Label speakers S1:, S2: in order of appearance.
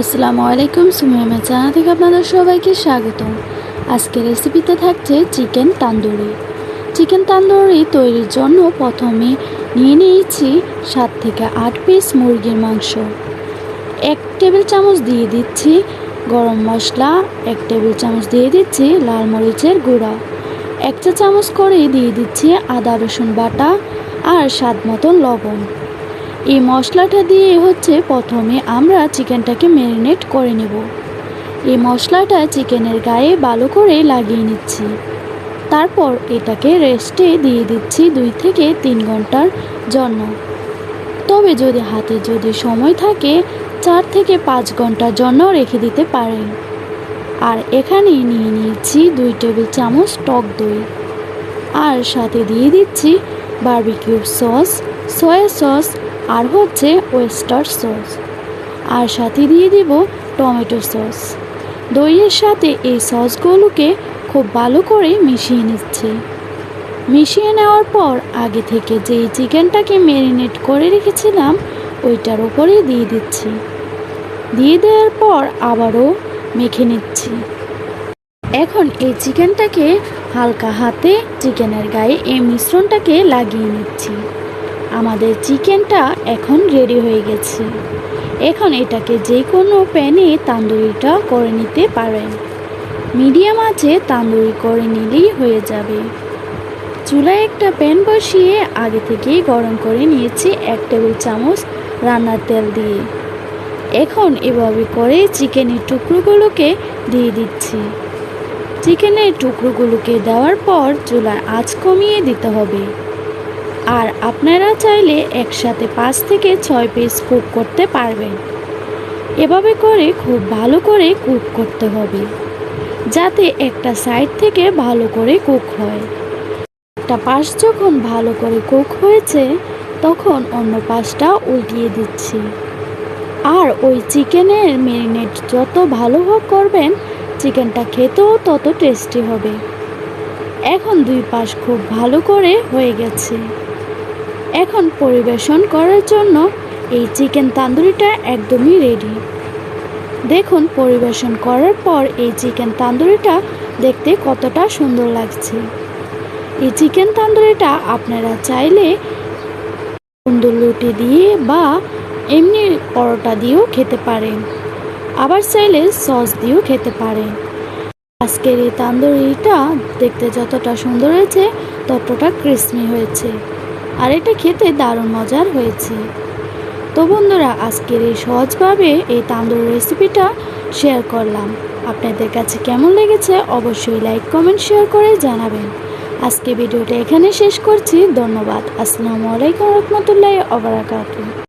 S1: আসসালামু আলাইকুম, সুমিয়া চানা থেকে আপনাদের সবাইকে স্বাগতম। আজকের রেসিপিতে থাকছে চিকেন তান্দুরি। চিকেন তান্দুরি তৈরির জন্য প্রথমে নিয়ে নিয়েছি সাত থেকে আট পিস মুরগির মাংস। এক টেবিল চামচ দিয়ে দিচ্ছি গরম মশলা, এক টেবিল চামচ দিয়ে দিচ্ছি লাল মরিচের গুঁড়া, এক চা চামচ করে দিয়ে দিচ্ছি আদা রসুন বাটা আর স্বাদ মতন লবণ। এই মশলাটা দিয়ে হচ্ছে প্রথমে আমরা চিকেনটাকে ম্যারিনেট করে নেব। এই মশলাটা চিকেনের গায়ে ভালো করে লাগিয়ে নিচ্ছি। তারপর এটাকে রেস্টে দিয়ে দিচ্ছি দুই থেকে তিন ঘণ্টার জন্য। তবে যদি হাতে যদি সময় থাকে, চার থেকে পাঁচ ঘণ্টার জন্য রেখে দিতে পারেন। আর এখানে নিয়ে নিয়েছি দুই টেবিল চামচ টক দই। আর সাথে দিয়ে দিচ্ছি বারবিকিউ সস, সয়া সস আর হচ্ছে ওয়েস্টার সস। আর সাথে দিয়ে দিব টমেটো সস। দইয়ের সাথে এই সসগুলোকে খুব ভালো করে মিশিয়ে নিচ্ছি। মিশিয়ে নেওয়ার পর আগে থেকে যেই চিকেনটাকে ম্যারিনেট করে রেখেছিলাম, ওইটার উপরে দিয়ে দিচ্ছি। দিয়ে দেওয়ার পর আবারও মেখে নিচ্ছি। এখন এই চিকেনটাকে হালকা হাতে চিকেনের গায়ে এই মিশ্রণটাকে লাগিয়ে নিচ্ছি। আমাদের চিকেনটা এখন রেডি হয়ে গেছে। এখন এটাকে যে কোনো প্যানে তান্দুরিটা করে নিতে পারেন। মিডিয়াম আছে তান্দুরি করে নিলেই হয়ে যাবে। চুলায় একটা প্যান বসিয়ে আগে থেকেই গরম করে নিয়েছি এক টেবিল চামচ রান্নার তেল দিয়ে। এখন এভাবে করে চিকেনের টুকরোগুলোকে দিয়ে দিচ্ছি। চিকেনের টুকরোগুলোকে দেওয়ার পর চুলার আঁচ কমিয়ে দিতে হবে। আর আপনারা চাইলে একসাথে পাঁচ থেকে ছয় পিস কুক করতে পারবেন। এভাবে করে খুব ভালো করে কুক করতে হবে, যাতে একটা সাইড থেকে ভালো করে কুক হয়। একটা পাশ যখন ভালো করে কুক হয়েছে, তখন অন্য পাশটা উল্টিয়ে দিচ্ছি। আর ওই চিকেনের মেরিনেট যত ভালো করবেন চিকেনটা খেতেও তত টেস্টি হবে। এখন দুই পাশ খুব ভালো করে হয়ে গেছে। এখন পরিবেশন করার জন্য এই চিকেন তান্দুরিটা একদমই রেডি দেখুন, পরিবেশন করার পর এই চিকেন তান্দুরিটা দেখতে কতটা সুন্দর লাগছে। এই চিকেন তান্দুরিটা আপনারা চাইলে সুন্দর লুটি দিয়ে বা এমনি পরোটা দিয়েও খেতে পারেন। আবার চাইলে সস দিয়েও খেতে পারেন। আজকের এই তান্দুরিটা দেখতে যতটা সুন্দর হয়েছে, ততটা ক্রিসমি হয়েছে। আর এটা খেতে দারুণ মজার হয়েছে। তো বন্ধুরা, আজকের এই সহজভাবে এই তান্দুর রেসিপিটা শেয়ার করলাম। আপনাদের কাছে কেমন লেগেছে অবশ্যই লাইক, কমেন্ট, শেয়ার করে জানাবেন। আজকে ভিডিওটা এখানে শেষ করছি। ধন্যবাদ। আসসালামু আলাইকুম রহমতুল্লাহ অবরাকাতু